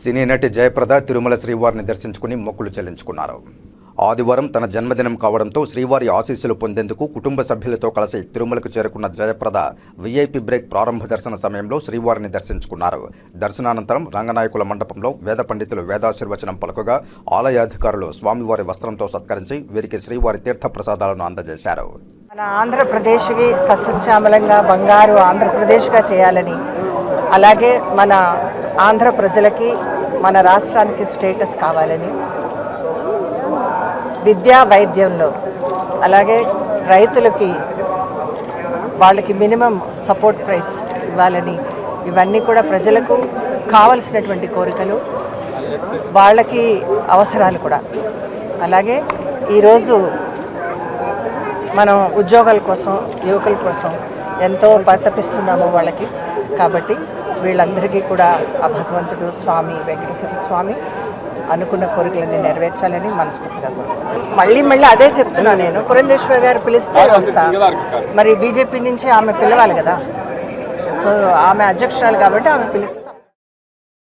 సినీ నటి జయప్రద తిరుమల శ్రీవారిని దర్శించుకుని మొక్కులు చెల్లించుకున్నారు. ఆదివారం తన జన్మదినం కావడంతో శ్రీవారి ఆశీస్సులు పొందేందుకు కుటుంబ సభ్యులతో కలిసి తిరుమలకు చేరుకున్న జయప్రద వీఐపీ బ్రేక్ ప్రారంభ దర్శన సమయంలో శ్రీవారిని దర్శించుకున్నారు. దర్శనానంతరం రంగనాయకుల మండపంలో వేద పండితులు వేదాశీర్వచనం పలుకగా ఆలయ అధికారులు స్వామివారి వస్త్రంతో సత్కరించి వీరికి శ్రీవారి తీర్థ ప్రసాదాలను అందజేశారు. మన ఆంధ్రప్రదేశ్కి సస్యశ్యామలంగా బంగారు ఆంధ్రప్రదేశ్గా చేయాలని అలాగే మన ఆంధ్ర ప్రజలకి మన రాష్ట్రానికి స్టేటస్ కావాలని విద్యా వైద్యంలో అలాగే రైతులకి వాళ్ళకి మినిమం సపోర్ట్ ప్రైస్ ఇవ్వాలని ఇవన్నీ కూడా ప్రజలకు కావలసినటువంటి కోరికలు వాళ్ళకి అవసరాలు కూడా. అలాగే ఈరోజు మనం ఉద్యోగాల కోసం యువకుల కోసం ఎంతో పరితపిస్తున్నాము వాళ్ళకి. కాబట్టి వీళ్ళందరికీ కూడా ఆ భగవంతుడు స్వామి వెంకటేశ్వర స్వామి అనుకున్న కోరికలన్నీ నెరవేర్చాలని మనస్ఫూర్తిగా కోరుకుంటున్నాను. మళ్ళీ మళ్ళీ అదే చెప్తున్నా నేను. పురంధేశ్వర గారు పిలిస్తే వస్తా. మరి బీజేపీ నుంచి ఆమె పిలవాలి కదా. సో ఆమె అధ్యక్షురాలు కాబట్టి ఆమె పిలిస్తే